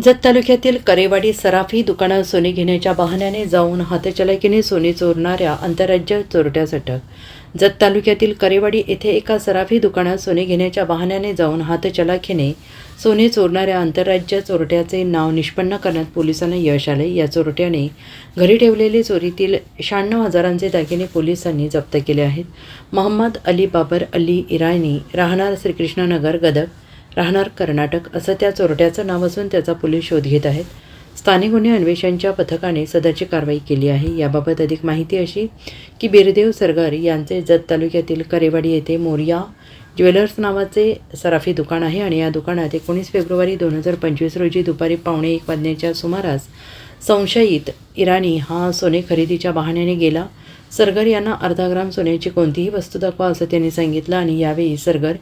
जत तालुक्यातील करेवाडी सराफी दुकानात सोने घेण्याच्या बहाण्याने जाऊन हातचलाकीने सोने चोरणाऱ्या आंतरराज्य चोरट्यास अटक जत तालुक्यातील करेवाडी येथे एका सराफी दुकानात सोने घेण्याच्या बहाण्याने जाऊन हातचलाखीने सोने चोरणाऱ्या आंतरराज्य चोरट्याचे नाव निष्पन्न करण्यात पोलिसांना यश आले. या चोरट्याने घरी ठेवलेले चोरीतील शहाण्णव हजारांचे दागिने पोलिसांनी जप्त केले आहेत. मोहम्मद अली बाबर अली इराणी राहणार श्रीकृष्णनगर गदक राहणार कर्नाटक असं त्या चोरट्याचं नाव असून त्याचा पोलीस शोध घेत आहेत. स्थानिक गुन्हे अन्वेषणच्या पथकाने सदरची कारवाई केली आहे. याबाबत अधिक माहिती अशी की बिरदेव सरगर यांचे जत तालुक्यातील करेवाडी येथे मोर्या ज्वेलर्स नावाचे सराफी दुकान आहे आणि या दुकानात एकोणीस फेब्रुवारी दोन हजार पंचवीस रोजी दुपारी पावणे एक वाजण्याच्या सुमारास संशयित इराणी हा सोने खरेदीच्या बहाण्याने गेला. सरगर यांना अर्धा ग्राम सोन्याची कोणतीही वस्तू दाखवा असं त्यांनी सांगितलं आणि यावेळी सरगर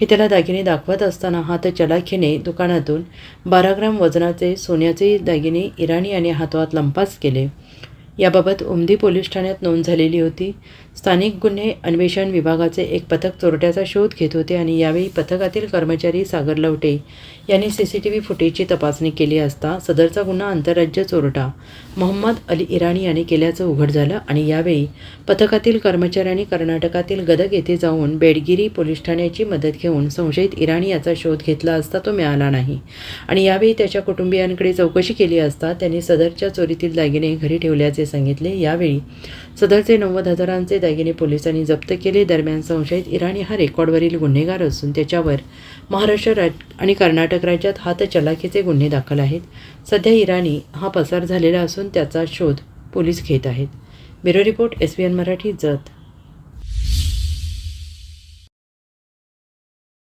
हे त्याला दागिने दाखवत असताना हात चलाखीने दुकानातून बारा ग्राम वजनाचे सोन्याचे दागिने इराणी आणि हातवात लंपास केले. याबाबत उमदी पोलीस ठाण्यात नोंद झालेली होती. स्थानिक गुन्हे अन्वेषण विभागाचे एक पथक चोरट्याचा शोध घेत होते आणि यावेळी पथकातील कर्मचारी सागर लवटे यांनी सी सी टी व्ही फुटेजची तपासणी केली असता सदरचा गुन्हा आंतरराज्य चोरटा मोहम्मद अली इराणी याने केल्याचं उघड झालं आणि यावेळी पथकातील कर्मचाऱ्यांनी कर्नाटकातील गदग येथे जाऊन बेडगिरी पोलीस ठाण्याची मदत घेऊन संशयित इराणी याचा शोध घेतला असता तो मिळाला नाही. आणि यावेळी त्याच्या कुटुंबियांकडे चौकशी केली असता त्यांनी सदरच्या चोरीतील दागिने घरी ठेवल्याचे सांगितले. यावेळी सदरचे नव्वद हजारांचे दागिने पोलिसांनी जप्त केले. दरम्यान संशयित इराणी हा रेकॉर्डवरील गुन्हेगार असून त्याच्यावर महाराष्ट्र राज आणि कर्नाटक राज्यात हातचलाखीचे गुन्हे दाखल आहेत. सध्या इराणी हा पसार झालेला असून त्याचा शोध पोलीस घेत आहेत. Bureau report S B N Marathi Jat.